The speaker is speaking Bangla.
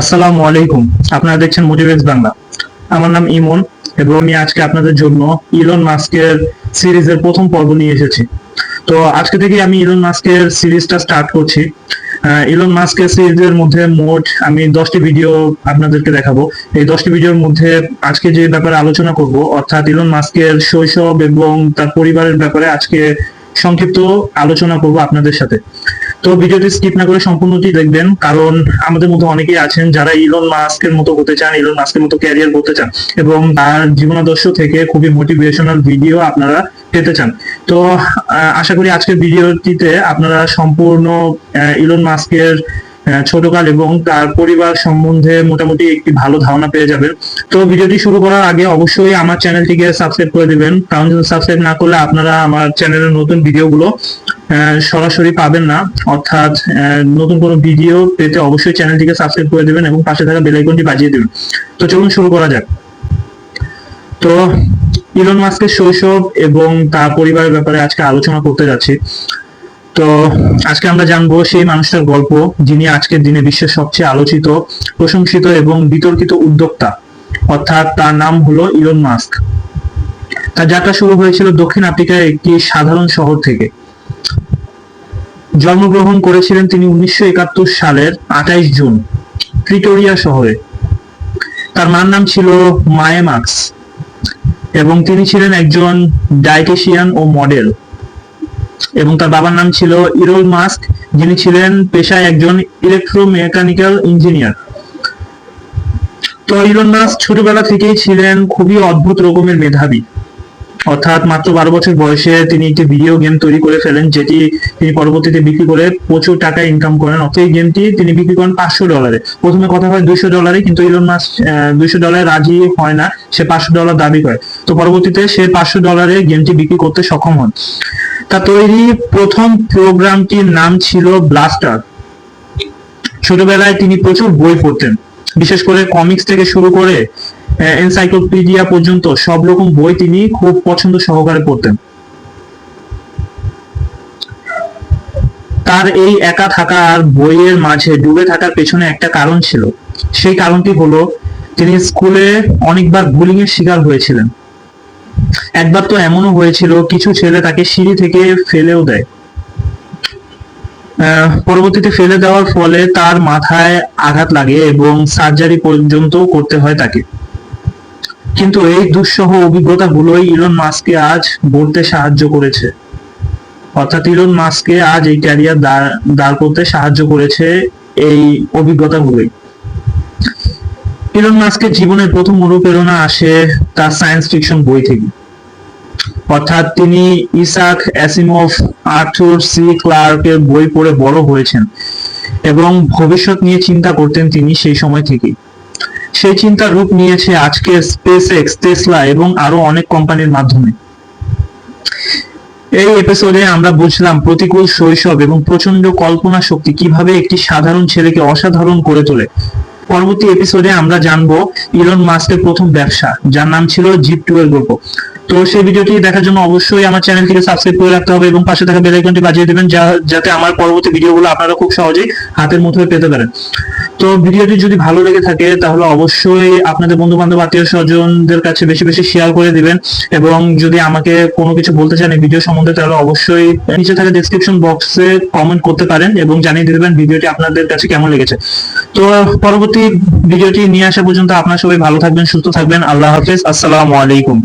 আসসালামু আলাইকুম। আপনারা দেখছেন মোটিভেক্স বাংলা। আমার নাম ইমন এবং আমি আজকে আপনাদের জন্য ইলন মাস্কের সিরিজের প্রথম পর্ব নিয়ে এসেছি। তো আজকে থেকে আমি ইলন মাস্কের সিরিজটা স্টার্ট করছি। ইলন মাস্কের সিরিজের মধ্যে মোট আমি দশটি ভিডিও আপনাদেরকে দেখাবো। এই দশটি ভিডিওর মধ্যে আজকে যে ব্যাপারে আলোচনা করব, অর্থাৎ ইলন মাস্কের শৈশব এবং তার পরিবারের ব্যাপারে আজকে সংক্ষিপ্ত আলোচনা করব আপনাদের সাথে। তো ভিডিওটি স্কিপ না করে সম্পূর্ণটি দেখবেন, কারণ আমাদের মধ্যে অনেকেই আছেন যারা ইলন মাস্কের মতো হতে চান ইলন মাস্কের মতো ক্যারিয়ার করতে চান, এবং তার জীবনাদর্শ থেকে খুবই মোটিভেশনাল ভিডিও আপনারা পেতে চান। তো আশা করি আজকের ভিডিওটিতে আপনারা সম্পূর্ণ ইলন মাস্কের ছোটকাল এবং তার পরিবার সম্বন্ধে মোটামুটি একটি ভালো ধারণা পেয়ে যাবেন। তো ভিডিওটি শুরু করার আগে অবশ্যই আমার চ্যানেলটিকে সাবস্ক্রাইব করে দিবেন, কারণ যদি সাবস্ক্রাইব না করলে আপনারা আমার চ্যানেলের নতুন ভিডিওগুলো সরাসরি পাবেন না। অর্থাৎ নতুন কোনো ভিডিও পেতে অবশ্যই চ্যানেলটিকে সাবস্ক্রাইব করে দেবেন এবং পাশে থাকা বেল আইকনটি বাজিয়ে দেবেন। তো চলুন শুরু করা যাক। তো ইলন মাস্কের শৈশব এবং তার পরিবারের ব্যাপারে আজকে আলোচনা করতে যাচ্ছি। তো আজকে আমরা জানব সেই মানুষটার গল্প, যিনি আজকের দিনে বিশ্বের সবচেয়ে আলোচিত, প্রশংসিত এবং বিতর্কিত উদ্যোক্তা। অর্থাৎ তার নাম হলো ইলন মাস্ক তার যাত্রা শুরু হয়েছিল দক্ষিণ আফ্রিকার একটি সাধারণ শহর থেকে। জন্মগ্রহণ করেছিলেন তিনি উনিশশো একাত্তর সালের আঠাইশ জুন, প্রিটোরিয়া শহরে। তার মার নাম ছিল মায়ে মার্কস এবং তিনি ছিলেন একজন ডায়েটিশিয়ান ও মডেল এবং তার বাবার নাম ছিল ইরোল মাস্ক, যিনি ছিলেন পেশায় একজন ইলেকট্রোমেকানিক্যাল ইঞ্জিনিয়ার। তো ইরোল মাস্ক ছোটবেলা থেকেই ছিলেন খুবই অদ্ভুত রকমের মেধাবী। অর্থাৎ মাত্র বারো বছর বয়সে তিনি একটি ভিডিও গেম তৈরি করে ফেলেন, যেটি তিনি পরবর্তীতে বিক্রি করে প্রচুর টাকা ইনকাম করেন। অর্থাৎ এই গেমটি তিনি বিক্রি করেন পাঁচশো ডলারে প্রথমে কথা হয় দুইশো ডলারে কিন্তু ইলন মাস দুইশো ডলারে রাজি হয় না, সে পাঁচশো ডলার দাবি করে। তো পরবর্তীতে সে পাঁচশো ডলারে গেমটি বিক্রি করতে সক্ষম হন। তা তৈরি প্রথম প্রোগ্রামটির নাম ছিল ব্লাস্টার ছোটবেলায় তিনি প্রচুর বই পড়তেন, বিশেষ করে কমিক্স থেকে শুরু করে এনসাইক্লোপিডিয়া পর্যন্ত সব রকম বই তিনি খুব পছন্দ সহকারে পড়তেন। তার এই একা থাকা আর বইয়ের মাঝে ডুবে থাকার পেছনে একটা কারণ ছিল। সেই কারণটি হলো, তিনি স্কুলে অনেকবার বুলিং এর শিকার হয়েছিলেন। একবার তো এমনও হয়েছিল, কিছু ছেলে তাকে সিঁড়ি থেকে ফেলেও দেয়। পরবর্তীতে ফেলে দেওয়ার ফলে তার মাথায় আঘাত লাগে এবং সার্জারি পর্যন্ত করতে হয় তাকে। কিন্তু এই দুঃসহ অভিজ্ঞতাগুলোই ইলন মাস্ককে আজ বলতে সাহায্য করেছে। অর্থাৎ ইলন মাস্ককে আজ এই ক্যারিয়ার দাঁড় করতে সাহায্য করেছে এই অভিজ্ঞতাগুলোই। ইলন মাস্কের জীবনের প্রথম অনুপ্রেরণা আসে তার সায়েন্স ফিকশন বই থেকে। অর্থাৎ তিনি ইসাক অ্যাসিমভ, আর্থুর সি ক্লার্কের বই পড়ে বড় হয়েছেন এবং ভবিষ্যৎ নিয়ে চিন্তা করতেন তিনি সেই সময় থেকেই। সেই চিন্তা রূপ নিয়েছে আজকে স্পেস এক্স টেসলা এবং আরও অনেক কোম্পানির মাধ্যমে। এই এপিসোডে আমরা বুঝলাম প্রতিকূল শৈশব এবং প্রচণ্ড কল্পনা শক্তি কীভাবে একটি সাধারণ ছেলেকে অসাধারণ করে তোলে। পরবর্তী এপিসোডে আমরা জানব ইলন মাস্কের প্রথম ব্যবসা, যার নাম ছিল জিপ টু এর গল্প তো সেই ভিডিওটি দেখার জন্য অবশ্যই আমার চ্যানেলটিকে সাবস্ক্রাইব করে রাখতে হবে এবং পাশে থাকা বেল আইকনটি বাজিয়ে দেবেন যা- যাতে আমার পরবর্তী ভিডিওগুলো আপনারা খুব সহজেই হাতের মুঠোয় পেতে পারেন। তো ভিডিওটি যদি ভালো লেগে থাকে, তাহলে অবশ্যই আপনাদের বন্ধু বান্ধব আত্মীয় স্বজনদের কাছে বেশি বেশি শেয়ার করে দিবেন এবং যদি আমাকে কোনো কিছু বলতে চান এই ভিডিও সম্বন্ধে, তাহলে অবশ্যই নিচে থাকা ডেসক্রিপশন বক্সে কমেন্ট করতে পারেন এবং জানিয়ে দিবেন ভিডিওটি আপনাদের কাছে কেমন লেগেছে। তো পরবর্তী ভিডিওটি নিয়ে আসা পর্যন্ত আপনারা সবাই ভালো থাকবেন, সুস্থ থাকবেন। আল্লাহ হাফেজ। আসসালামু আলাইকুম।